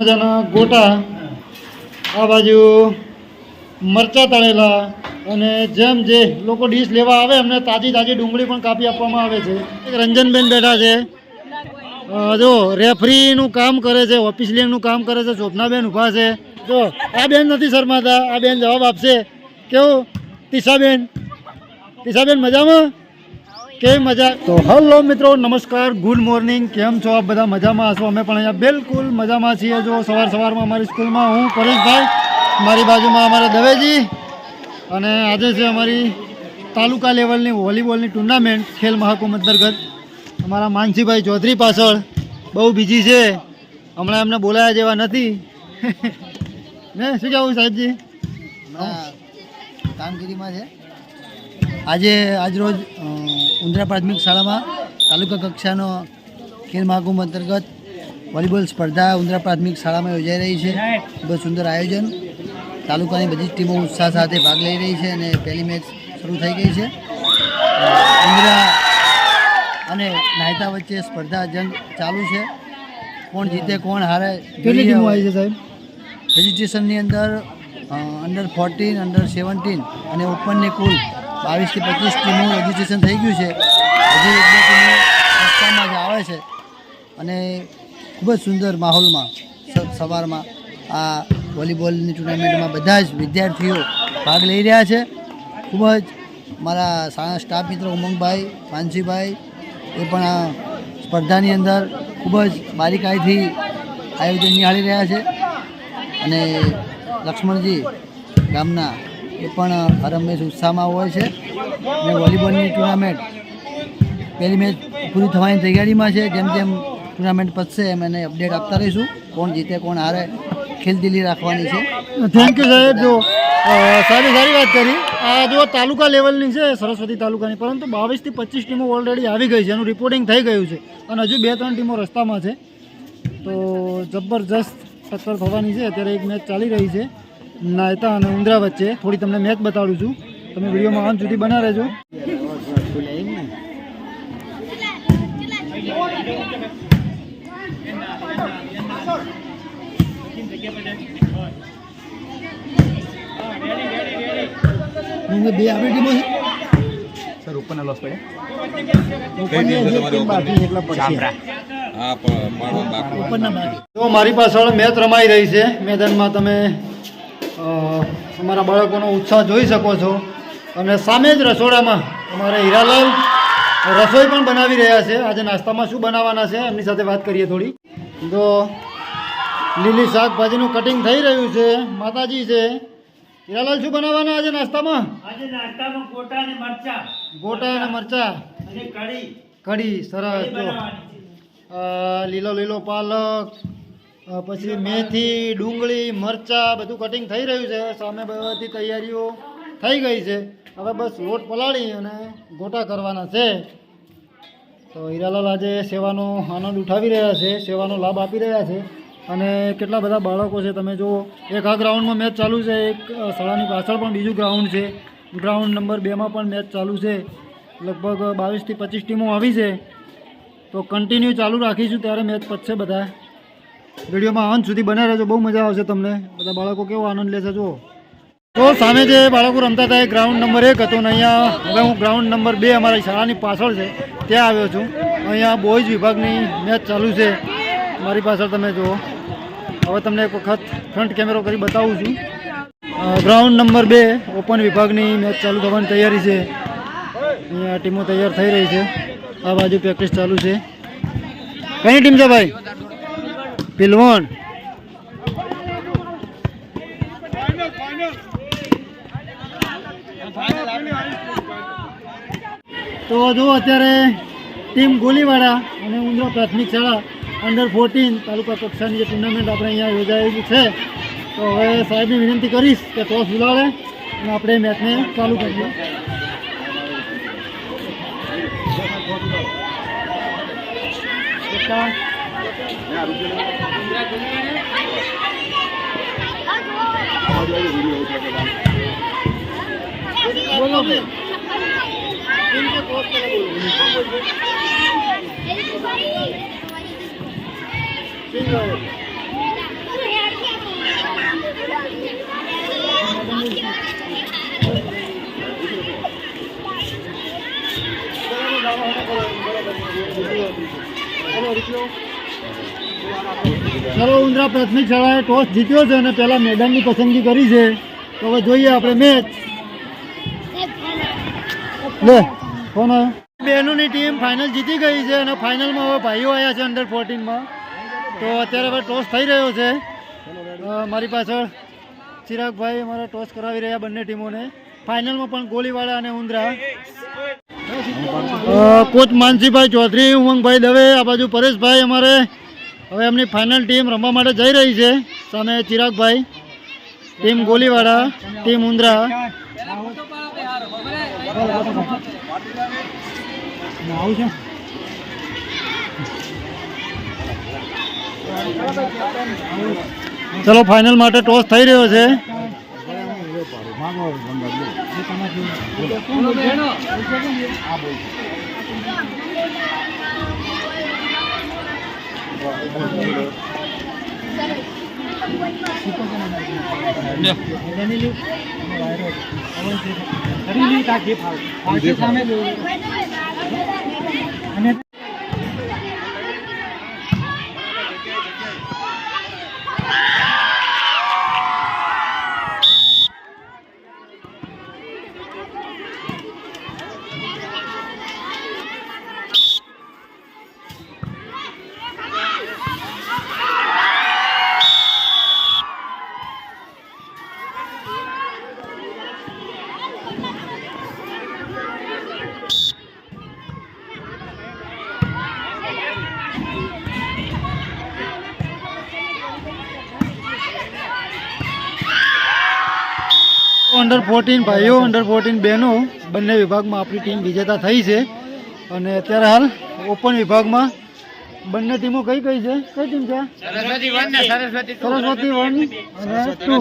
મજાના ગોટા. આ બાજુ મરચા તળેલા અને જેમ જે લોકો ડીશ લેવા આવે, એમને તાજી તાજી ડુંગળી પણ કાપી આપવામાં આવે છે. રંજનબેન બેઠા છે. જો, રેફરીનું કામ કરે છે ઓફિસિયલનું કામ કરે છે, શોભનાબેન ઊભા છે. જો, આ બેન નથી શરમાતા, આ બેન જવાબ આપશે. કેવું? તિશાબેન તીશાબેન મજામાં? કેવી મજા? તો હલો મિત્રો, નમસ્કાર, ગુડ મોર્નિંગ, કેમ છો આપ બધા? મજામાં હશો? અમે પણ અહીંયા બિલકુલ મજામાં છીએ. જો સવાર સવારમાં અમારી સ્કૂલમાં હું, પરેશભાઈ, મારી બાજુમાં અમારા દવેજી અને આજે છે અમારી તાલુકા લેવલની વોલીબોલની ટુર્નામેન્ટ, ખેલ મહાકુંભ અંતર્ગત. અમારા માનસીભાઈ ચૌધરી પાછળ બહુ બીજી છે. હમણાં એમને બોલાયા જેવા નથી. ને, શું કહેવું સાહેબજી? કામગીરીમાં છે. આજે આજરોજ ઉંદરા પ્રાથમિક શાળામાં તાલુકા કક્ષાનો ખેલ મહાકુંભ અંતર્ગત વોલીબોલ સ્પર્ધા ઉંદરા પ્રાથમિક શાળામાં યોજાઈ રહી છે. ખૂબ જ સુંદર આયોજન. તાલુકાની બધી જ ટીમો ઉત્સાહ સાથે ભાગ લઈ રહી છે અને પહેલી મેચ શરૂ થઈ ગઈ છે. ઉંદરા અને નાયતા વચ્ચે સ્પર્ધા જંગ ચાલુ છે. કોણ જીતે કોણ હારે કેટલી ટીમો આવી છે સાહેબ? રજિસ્ટ્રેશનની અંદર અંડર ફોર્ટીન અંડર સેવન્ટીન અને ઓપનની કુલ બાવીસથી પચીસ ટીમો રજીસ્ટ્રેશન થઈ ગયું છે. હજી એક બે ટીમો રસ્તામાં આવે છે. અને ખૂબ જ સુંદર માહોલમાં સવારમાં આ વોલીબોલની ટુર્નામેન્ટમાં બધા જ વિદ્યાર્થીઓ ભાગ લઈ રહ્યા છે. ખૂબ જ મારા સ્ટાફ મિત્રો ઉમંગભાઈ, માનસીભાઈ, એ પણ આ સ્પર્ધાની અંદર ખૂબ જ બારીકાઈથી આયોજન નિહાળી રહ્યા છે. અને લક્ષ્મણજી ગામના એ પણ હરમેશ ઉત્સાહમાં હોય છે. અને વોલીબોલની ટુર્નામેન્ટ પહેલી મેચ પૂરી થવાની તૈયારીમાં છે. જેમ જેમ ટુર્નામેન્ટ પતશે એમ એને અપડેટ આપતા રહીશું. કોણ જીતે, કોણ હારે ખેલદિલી રાખવાની છે. થેન્ક યુ સાહેબ. જો સારી સારી વાત કરી. આ જો તાલુકા લેવલની છે, સરસ્વતી તાલુકાની, પરંતુ બાવીસથી પચીસ ટીમો ઓલરેડી આવી ગઈ છે. એનું રિપોર્ટિંગ થઈ ગયું છે. અને હજુ બે ત્રણ ટીમો રસ્તામાં છે. તો જબરજસ્ત ટક્કર થવાની છે. અત્યારે એક મેચ ચાલી રહી છે. નાયતા અને ઉંદરા વચ્ચે થોડી તમને મેચ બતાડું છું. તમે વિડીયોમાં અંત સુધી બના રહેજો. બે આપણી ટીમો છે. સર ઉપર લોસ પડે. ઉપરની મારી પાછળ મેચ રમાઈ રહી છે. મેદાનમાં તમે અમારા બાળકોનો ઉત્સાહ જોઈ શકો છો. અને સામે જ રસોડામાં અમારે હીરાલાલ રસોઈ પણ બનાવી રહ્યા છે. આજે નાસ્તામાં શું બનાવવાના છે એમની સાથે વાત કરીએ થોડી. તો લીલી શાકભાજીનું કટિંગ થઈ રહ્યું છે. માતાજી છે. હીરાલાલ શું બનાવવાના આજે નાસ્તામાં? આજે નાસ્તામાં ગોટા અને મરચા. ગોટા અને મરચા. અને કઢી. કઢી સરસ. લીલો લીલો પાલક પછી મેથી, ડુંગળી, મરચાં, બધું કટિંગ થઈ રહ્યું છે. સામે બધી તૈયારીઓ થઈ ગઈ છે. હવે બસ લોટ પલાળી અને ગોટા કરવાના છે. તો હીરાલાલ આજે સેવાનો આનંદ ઉઠાવી રહ્યા છે, સેવાનો લાભ આપી રહ્યા છે. અને કેટલા બધા બાળકો છે, તમે જુઓ. એક આ ગ્રાઉન્ડમાં મેચ ચાલુ છે, એક શાળાની પાછળ પણ બીજું ગ્રાઉન્ડ છે. ગ્રાઉન્ડ નંબર બેમાં પણ મેચ ચાલુ છે. લગભગ બાવીસથી પચીસ ટીમો આવી છે. તો કન્ટિન્યુ ચાલુ રાખીશું, ત્યારે મેચ પતશે બધા. વિડીયોમાં અંત સુધી બને રહેજો, બહુ મજા આવશે તમને. બધા બાળકો કેવો આનંદ લેશે, જુઓ. તો સામે જે બાળકો રમતા હતા એ ગ્રાઉન્ડ નંબર એક હતો ને અહીંયા, હવે હું ગ્રાઉન્ડ નંબર બે અમારી શાળાની પાછળ છે, ત્યાં આવ્યો છું. અહીંયા બોયઝ વિભાગની મેચ ચાલુ છે. મારી પાછળ તમે જુઓ. હવે તમને એક વખત ફ્રન્ટ કેમેરો કરી બતાવું છું. ગ્રાઉન્ડ નંબર બે ઓપન વિભાગની મેચ ચાલુ થવાની તૈયારી છે. અહીંયા ટીમો તૈયાર થઈ રહી છે. આ બાજુ પ્રેક્ટિસ ચાલુ છે. કઈ ટીમ છે ભાઈ? પિલવણ તો જો અત્યારે ટીમ ગોલીવાડા અને ઉંદરા પ્રાથમિક શાળા અંડર ફોર્ટીન તાલુકા કક્ષાની જે ટુર્નામેન્ટ આપણે અહીંયા યોજાયેલી છે. તો હવે સાહેબને વિનંતી કરીશ કે ટોસ બોલાવે અને આપણે મેચને ચાલુ કરીએ. એકતા Hello, ચલો, ઉંદરા પ્રાથમિક શાળાએ ટોસ જીત્યો છે અને પહેલા મેદાનની પસંદગી કરી છે. તો હવે જોઈએ આપણે મેચ. લે, કોણ? બહેનોની ટીમ ફાઇનલ જીતી ગઈ છે અને ફાઇનલમાં હવે ભાઈઓ આવ્યા છે અંડર ફોર્ટીનમાં તો અત્યારે હવે ટોસ થઈ રહ્યો છે. મારી પાછળ ચિરાગભાઈ અમારા ટોસ કરાવી રહ્યા બંને ટીમોને. ફાઇનલમાં પણ ગોલીવાળા અને ઉંદરા. કોચ માનસીભાઈ ચૌધરી, ઉમંગભાઈ દવે, આ બાજુ પરેશભાઈ અમારે. હવે એમની ફાઇનલ ટીમ રમવા માટે જઈ રહી છે. સામે ચિરાગભાઈ ટીમ ગોલીવાળા ટીમ ઉંદરા. ચલો ફાઇનલ માટે ટોસ થઈ રહ્યો છે. સામે અંડર ફોર્ટીન ભાઈઓ અંડર ફોર્ટીન બહેનો બંને વિભાગમાં આપણી ટીમ વિજેતા થઈ છે. અને અત્યારે હાલ ઓપન વિભાગમાં બંને ટીમો કઈ કઈ છે? કઈ ટીમ છે? સરસ્વતી વન અને ટુ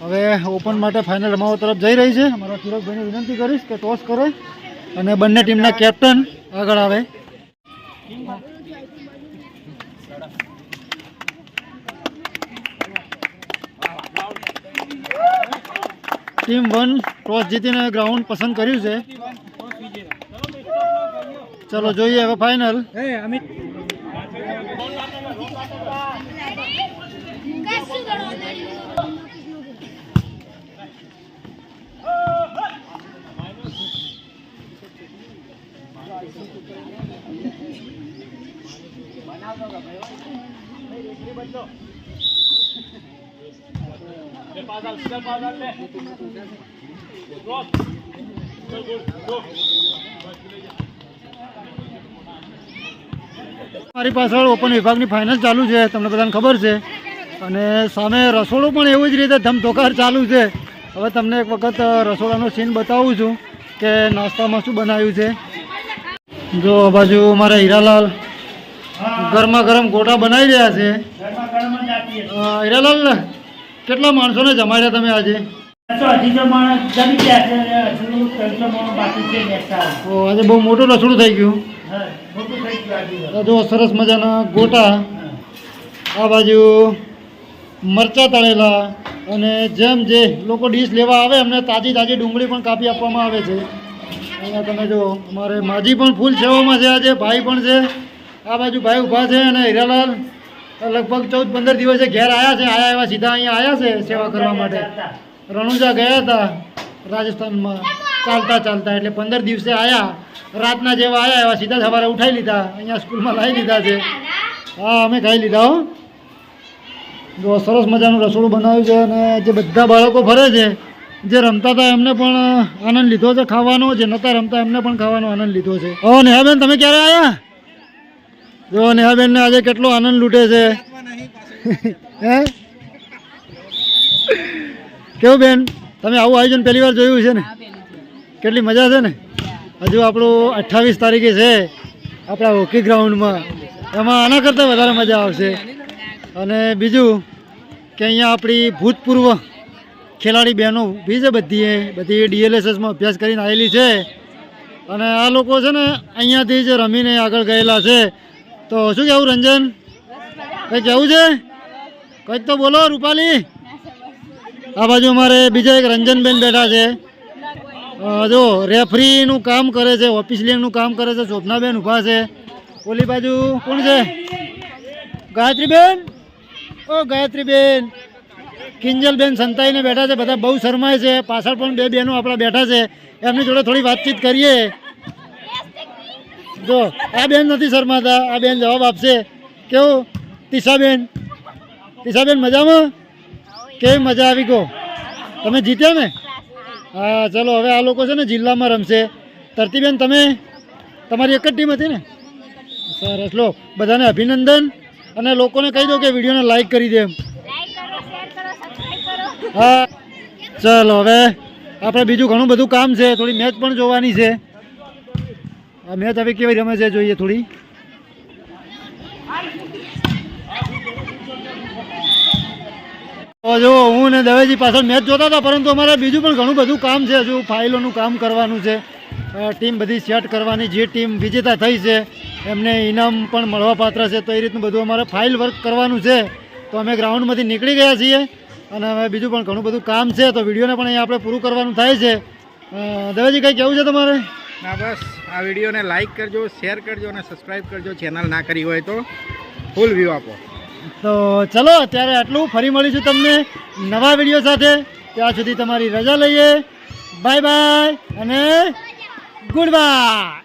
હવે ઓપન માટે ફાઇનલ રમાવા તરફ જઈ રહી છે. અમારા ચિરાગભાઈને વિનંતી કરીશ કે ટોસ કરે અને બંને ટીમના કેપ્ટન આગળ આવે. ટીમ વન ટોસ જીતીને ગ્રાઉન્ડ પસંદ કર્યું છે. ચલો જોઈએ હવે ફાઇનલ મારી પાછળ ઓપન વિભાગની ફાઇનલ ચાલુ છે, તમને બધાને ખબર છે. અને સામે રસોડું પણ એવી જ રીતે ધમધોકાર ચાલુ છે. હવે તમને એક વખત રસોડાનો સીન બતાવું છું કે નાસ્તામાં શું બનાવ્યું છે. જો બાજુ અમારા હીરાલાલ ગરમા ગરમ ગોટા બનાવી રહ્યા છે. હીરાલાલ કેટલા માણસોને જમાડ્યા તમે આજે? આજે બહુ મોટું રસોડું થઈ ગયું. જો સરસ મજાના ગોટા. આ બાજુ મરચાં તળેલા અને જેમ જે લોકો ડીશ લેવા આવે એમને તાજી તાજી ડુંગળી પણ કાપી આપવામાં આવે છે. અહીંયા તમે જો અમારે માજી પણ ફૂલ સેવામાં છે આજે ભાઈ પણ છે. આ બાજુ ભાઈ ઊભા છે અને હીરાલાલ લગભગ ચૌદ પંદર દિવસે ઘેર આવ્યા છે આયા એવા સીધા અહીંયા આવ્યા છે સેવા કરવા માટે. રણુજા ગયા હતા. રાજસ્થાનમાં ચાલતા ચાલતા એટલે પંદર દિવસે આવ્યા રાતના જેવા આવ્યા એવા સીધા સવારે ઉઠાઈ લીધા. અહીંયા સ્કૂલમાં લાવી લીધા છે. હા અમે ખાઈ લીધા હો. જો સરસ મજાનું રસોડું બનાવ્યું છે અને જે બધા બાળકો ફરે છે જે રમતા હતા એમને પણ આનંદ લીધો છે ખાવાનો જે નહોતા રમતા એમને પણ ખાવાનો આનંદ લીધો છે. ઓ નેહાબેન તમે ક્યારે આવ્યા જો નેહાબેનને આજે કેટલો આનંદ લૂટે છે. હે? કેવું બેન? તમે આવું આયોજન પહેલી વાર જોયું છે ને? કેટલી મજા છે ને? હજુ આપણું અઠ્ઠાવીસ તારીખે છે આપણા હોકી ગ્રાઉન્ડમાં. એમાં આના કરતાં વધારે મજા આવશે. અને બીજું કે અહીંયા આપણી ભૂતપૂર્વ ખેલાડી બહેનો ઊભી છે બધી બધી ડીએલએસએસમાં અભ્યાસ કરીને આવેલી છે. અને આ લોકો છે ને અહીંયાથી જ રમીને આગળ ગયેલા છે. તો શું કેવું રંજન? કંઈ કેવું છે? કંઈક તો બોલો, રૂપાલી. આ બાજુ અમારે બીજા એક રંજનબેન બેઠા છે. જો, રેફરીનું કામ કરે છે ઓફિસિયલનું કામ કરે છે, શોભનાબેન ઊભા છે. ઓલી બાજુ કોણ છે? ગાયત્રીબેન? ઓ, ગાયત્રીબેન. કિંજલબેન સંતાઈને બેઠા છે, બધા બહુ શરમાય છે. પાછળ પણ બે બહેનો આપણા બેઠા છે. એમની જોડે થોડી વાતચીત કરીએ. જો આ બેન નથી શરમાતા આ બેન જવાબ આપશે. કેવું? તીશાબેન તીશાબેન મજામાં? કેવી મજા આવી ગયો તમે જીત્યા ને? હા ચલો હવે આ લોકો છે ને જિલ્લામાં રમશે. તરતીબેન તમે? તમારી એક જ ટીમ હતી ને? સરસ. લો બધાને અભિનંદન અને લોકોને કહી દો કે વિડીયોને લાઈક કરી દે હા ચલો હવે આપણે બીજું ઘણું બધું કામ છે. થોડી મેચ પણ જોવાની છે. આ મેચ હવે કેવી રમે છે જોઈએ થોડી. જો, હું ને દવેજી પાછળ મેચ જોતા હતા, પરંતુ અમારે બીજું પણ ઘણું બધું કામ છે. હજુ ફાઇલોનું કામ કરવાનું છે. ટીમ બધી સેટ કરવાની, જે ટીમ વિજેતા થઈ છે, એમને ઇનામ પણ મળવા પાત્ર છે. તો એ રીતનું બધું અમારે ફાઇલ વર્ક કરવાનું છે. તો અમે ગ્રાઉન્ડમાંથી નીકળી ગયા છીએ અને હવે બીજું પણ ઘણું બધું કામ છે. તો વિડીયોને પણ અહીંયા આપણે પૂરું કરવાનું થાય છે. દવેજી, કંઈ કેવું છે તમારે? ના, બસ, આ વિડીયોને લાઇક કરજો શેર કરજો અને સબસ્ક્રાઈબ કરજો ચેનલ ના કરી હોય તો. ફૂલ વ્યૂ આપો. તો ચલો, અત્યારે આટલું. ફરી મળીશું તમને નવા વીડિયો સાથે. ત્યાં સુધી તમારી રજા લઈએ. બાય બાય અને ગુડ બાય